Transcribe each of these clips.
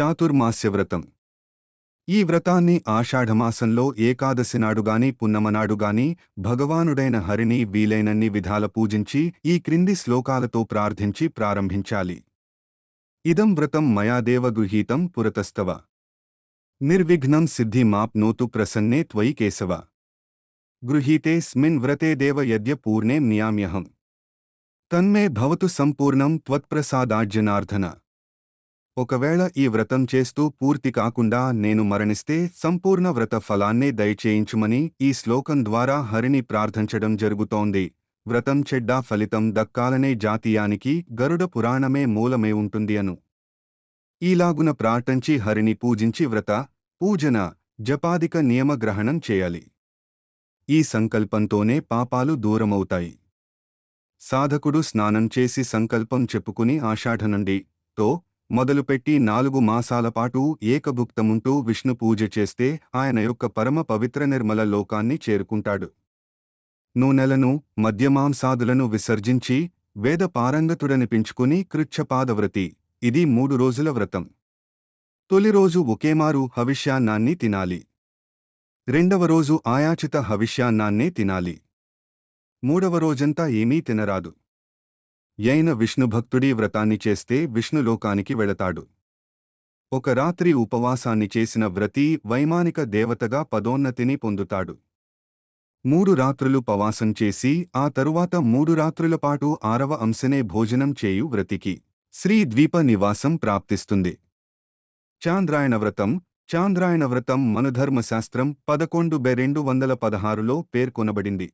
చాతుర్మాస్యవ్రతం. ఈ వ్రతాన్ని ఆషాఢమాసంలో ఏకాదశి నాడుగాని పున్నమనాడుగాని భగవానుడైన హరిని వీలైనన్ని విధాల పూజించి ఈ క్రింది శ్లోకాలతో ప్రార్థించి ప్రారంభించాలి. ఇదం వ్రతం మయా దేవ పురతస్తవ. నిర్విఘ్నం సిద్ధిమాప్నోతు ప్రసన్నే త్వయి కేశవ. గృహీతే స్మిన్ వ్రతే దేవ యద్య పూర్ణే నియామ్యహం తన్మే భవతు సంపూర్ణం త్వత్ప్రసాదార్జనార్థన ఒకవేళ ఈ వ్రతం చేస్తూ పూర్తి కాకుండా నేను మరణిస్తే సంపూర్ణ వ్రత ఫలాన్నే దయచేయించుమని ఈ శ్లోకం ద్వారా హరిని ప్రార్థించడం జరుగుతోంది. వ్రతం చెడ్డా ఫలితం దక్కాలనే జాతీయానికి గరుడ పురాణమే మూలమే ఉంటుంది అను. ఈలాగున ప్రార్థించి హరిని పూజించి వ్రత పూజన జపాదిక నియమగ్రహణం చేయాలి. ఈ సంకల్పంతోనే పాపాలు దూరమవుతాయి. సాధకుడు స్నానం చేసి సంకల్పం చెప్పుకుని ఆషాఢనండి తో మొదలుపెట్టి నాలుగు మాసాల పాటు ఏకభుక్తముంటూ విష్ణు పూజ చేస్తే ఆయన యొక్క పరమ పవిత్ర నిర్మల లోకాన్ని చేరుకుంటాడు. నూనెలను మద్యమాంసాదులను విసర్జించి వేద పారంగతుడనిపించుకుని కృచ్ఛపాదవ్రతి. ఇది మూడు రోజుల వ్రతం. తొలి రోజు ఒకేమారు హవిష్యాన్నాన్ని తినాలి. రెండవ రోజు ఆయాచిత హవిష్యాన్నాన్నే తినాలి. మూడవ రోజంతా ఏమీ తినరాదు. యైన విష్ణుభక్తుడి వ్రతాన్ని చేస్తే విష్ణులోకానికి వెళతాడు. ఒక రాత్రి ఉపవాసాన్ని చేసిన వ్రతి వైమానిక దేవతగా పదోన్నతిని పొందుతాడు. మూడు రాత్రులు పవాసం చేసి ఆ తరువాత మూడు రాత్రుల పాటు ఆరవ అంశనే భోజనం చేయు వ్రతికి శ్రీ ద్వీప నివాసం ప్రాప్తిస్తుంది. చాంద్రాయణ వ్రతం చాంద్రాయణ వ్రతం మనుధర్మశాస్త్రం పదకొండు బె రెండు వందల పదహారులో పేర్కొనబడింది.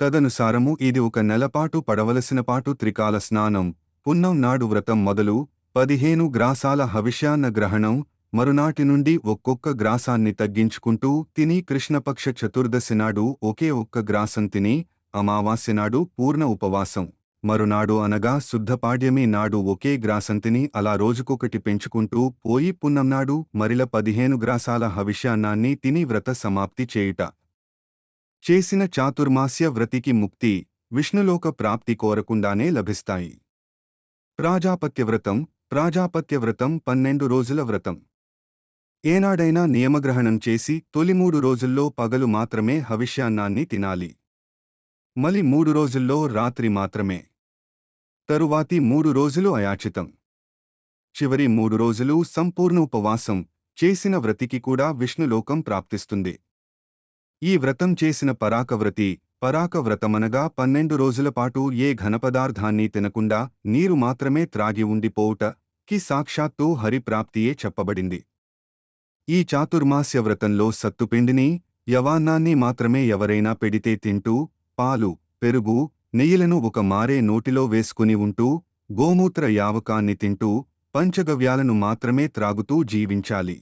తదనుసారము ఇది ఒక నెలపాటు పడవలసిన పాటు త్రికాల స్నానం పున్నం నాడు వ్రతం మొదలు పదిహేను గ్రాసాల హవిష్యాన్న గ్రహణం మరునాటి నుండి ఒక్కొక్క గ్రాసాన్ని తగ్గించుకుంటూ తిని కృష్ణపక్ష చతుర్దశి నాడు ఒకే ఒక్క గ్రాసం తిని అమావాస్య నాడు పూర్ణ ఉపవాసం. మరునాడు అనగా శుద్ధపాడ్యమి నాడు ఒకే గ్రాసం తిని అలా రోజుకొకటి పెంచుకుంటూ పోయి పున్నంనాడు మరిల పదిహేను గ్రాసాల హవిష్యాన్నాన్ని తిని వ్రత సమాప్తి చేయుట. చేసిన చాతుర్మాస్య వ్రతికి ముక్తి విష్ణులోక ప్రాప్తి కోరకుండానే లభిస్తాయి. ప్రాజాపత్య వ్రతం ప్రాజాపత్య వ్రతం పన్నెండు రోజుల వ్రతం. ఏనాడైనా నియమగ్రహణం చేసి తొలి మూడు రోజుల్లో పగలు మాత్రమే హవిష్యాన్నాన్ని తినాలి. మలి మూడు రోజుల్లో రాత్రి మాత్రమే. తరువాతి మూడు రోజులు అయాచితం. చివరి మూడు రోజులు సంపూర్ణ ఉపవాసం చేసిన వ్రతికి కూడా విష్ణులోకం ప్రాప్తిస్తుంది. ఈ వ్రతం చేసిన పరాకవ్రతి పరాకవ్రతమనగా పన్నెండు రోజుల పాటు ఏ ఘనపదార్థాన్ని తినకుండా నీరు మాత్రమే త్రాగి ఉండిపోవుట కి సాక్షాత్తు హరిప్రాప్తియే చెప్పబడింది. ఈ చాతుర్మాస్య వ్రతంలో సత్తుపిండిని యవాన్నాన్ని మాత్రమే ఎవరైనా పెడితే తింటూ పాలు పెరుగు నెయ్యిలను ఒక మారే నోటిలో వేసుకుని ఉంటూ గోమూత్ర యావకాన్ని తింటూ పంచగవ్యాలను మాత్రమే త్రాగుతూ జీవించాలి.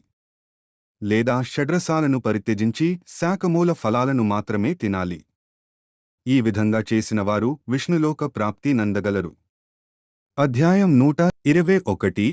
లేదా షడ్రసాలను పరిత్యజించి శాకమూల ఫలాలను మాత్రమే తినాలి. ఈ విధంగా చేసినవారు విష్ణులోక ప్రాప్తి నందగలరు. అధ్యాయం నూట ఇరవై ఒకటి